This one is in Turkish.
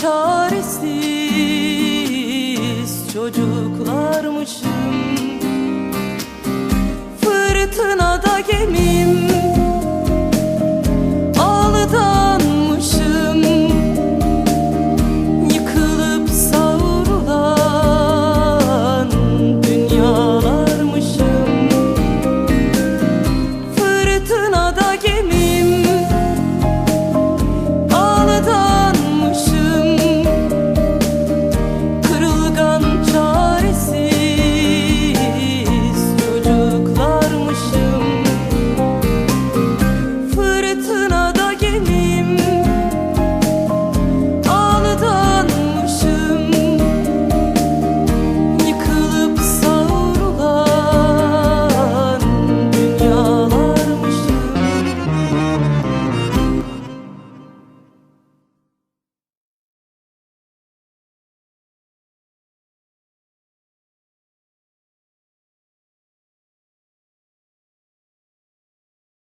çaresiz çocuklarmışım.